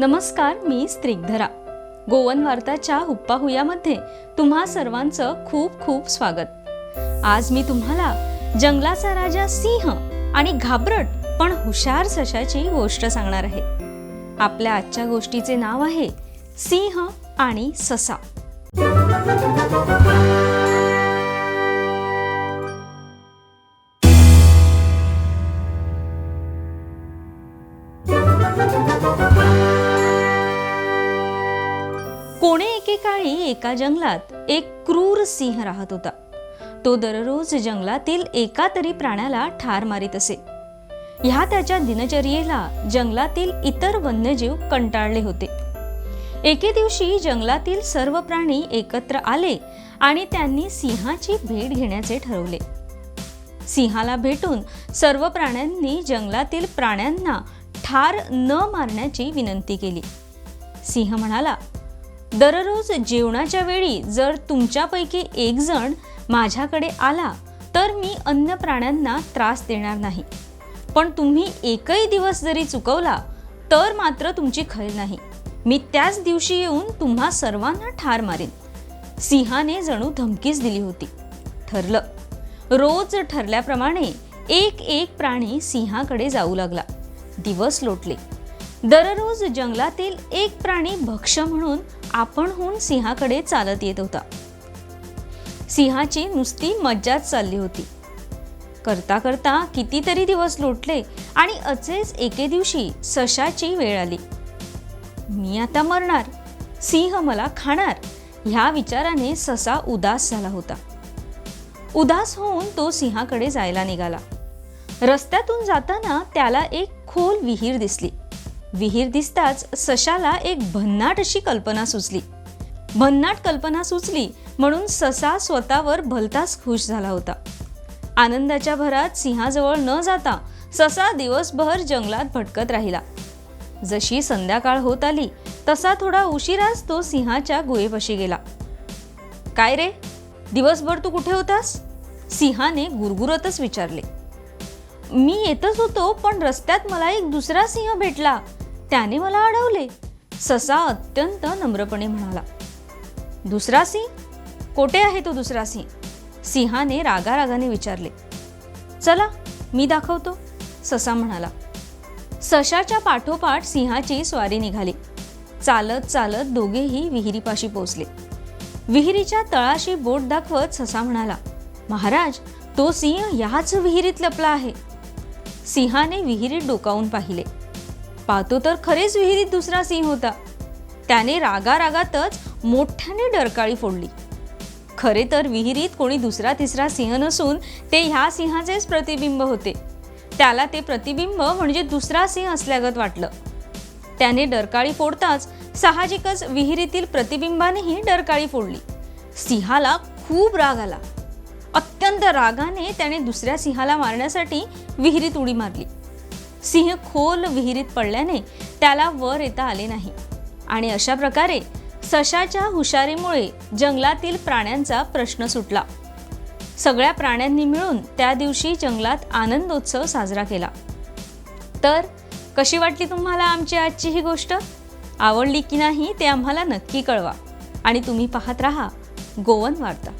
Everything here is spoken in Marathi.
नमस्कार मी स्त्रिग्धरा. गोवन वार्ताच्या हुप्पाहुयामध्ये तुम्हा सर्वांचं खूप खूप स्वागत. आज मी तुम्हाला जंगलाचा राजा सिंह आणि घाबरट पण हुशार सशाची गोष्ट सांगणार आहे. आपल्या आजच्या गोष्टीचे नाव आहे सिंह आणि ससा. कोणे एकेकाळी एका जंगलात एक क्रूर सिंह राहत होता. तो दररोज जंगलातील एका तरी प्राण्याला ठार मारित असे. ह्या त्याच्या दिनचर्येला जंगलातील इतर वन्यजीव कंटाळले होते. एके दिवशी जंगलातील सर्व प्राणी एकत्र आले आणि त्यांनी सिंहाची भेट घेण्याचे ठरवले. सिंहाला भेटून सर्व प्राण्यांनी जंगलातील प्राण्यांना ठार न मारण्याची विनंती केली. सिंह म्हणाला दररोज जेवणाच्या वेळी जर तुमच्यापैकी एक जण माझ्याकडे आला तर मी अन्य प्राण्यांना त्रास देणार नाही. पण तुम्ही एकही दिवस जरी चुकवला तर मात्र तुमची खैर नाही. मी त्याच दिवशी येऊन तुम्हा सर्वांना ठार मारेन. सिंहाने जणू धमकीच दिली होती. ठरलं. रोज ठरल्याप्रमाणे एक एक प्राणी सिंहाकडे जाऊ लागला. दिवस लोटले. दररोज जंगलातील एक प्राणी भक्ष्य म्हणून आपणहून सिंहाकडे चालत येत होता. सिंहाची नुसती मज्जाच चालली होती. करता करता कितीतरी दिवस लोटले आणि असेच एके दिवशी सशाची वेळ आली. मी आता मरणार सिंह मला खाणार ह्या विचाराने ससा उदास झाला होता. उदास होऊन तो सिंहाकडे जायला निघाला. रस्त्यातून जाताना त्याला एक खोल विहीर दिसली. विहीर दिसताच सशाला एक भन्नाट अशी कल्पना सुचली. भन्नाट कल्पना सुचली म्हणून ससा स्वतःवर भलताच खुश झाला होता. आनंदाच्या भरात सिंहाजवळ न जाता ससा दिवसभर जंगलात भटकत राहिला. जशी संध्याकाळ होत आली तसा थोडा उशिराच तो सिंहाच्या गुहेपाशी गेला. काय रे? दिवसभर तू कुठे होतास? सिंहाने गुरगुरतच विचारले. मी येतच होतो पण रस्त्यात मला एक दुसरा सिंह भेटला. त्याने मला अडवले. ससा अत्यंत नम्रपणे म्हणाला दुसरा सिंह? कोठे आहे तो दुसरा सिंह? सिंहाने रागारागाने विचारले चला मी दाखवतो. ससा म्हणाला सशाच्या पाठोपाठ सिंहाची स्वारी निघाली. चालत चालत दोघेही विहिरीपाशी पोचले विहिरीच्या तळाशी बोट दाखवत ससा म्हणाला महाराज तो सिंह ह्याच विहिरीत लपला आहे. सिंहाने विहिरीत डोकावून पाहिले. पाहतो तर खरेच विहिरीत दुसरा सिंह होता. त्याने रागारागातच मोठ्याने डरकाळी फोडली. खरे तर विहिरीत कोणी दुसरा तिसरा सिंह नसून ते ह्या सिंहाचेच प्रतिबिंब होते. त्याला ते प्रतिबिंब म्हणजे दुसरा सिंह असल्यागत वाटलं. त्याने डरकाळी फोडताच साहजिकच विहिरीतील प्रतिबिंबानेही डरकाळी फोडली. सिंहाला खूप राग आला. अत्यंत रागाने त्याने दुसऱ्या सिंहाला मारण्यासाठी विहिरीत उडी मारली. सिंह खोल विहिरीत पडल्याने त्याला वर येता आले नाही. आणि अशा प्रकारे सशाच्या हुशारीमुळे जंगलातील प्राण्यांचा प्रश्न सुटला. सगळ्या प्राण्यांनी मिळून त्या दिवशी जंगलात आनंदोत्सव साजरा केला. तर कशी वाटली तुम्हाला आमची आजची ही गोष्ट? आवडली की नाही ते आम्हाला नक्की कळवा. आणि तुम्ही पाहत राहा गोवन वार्ता.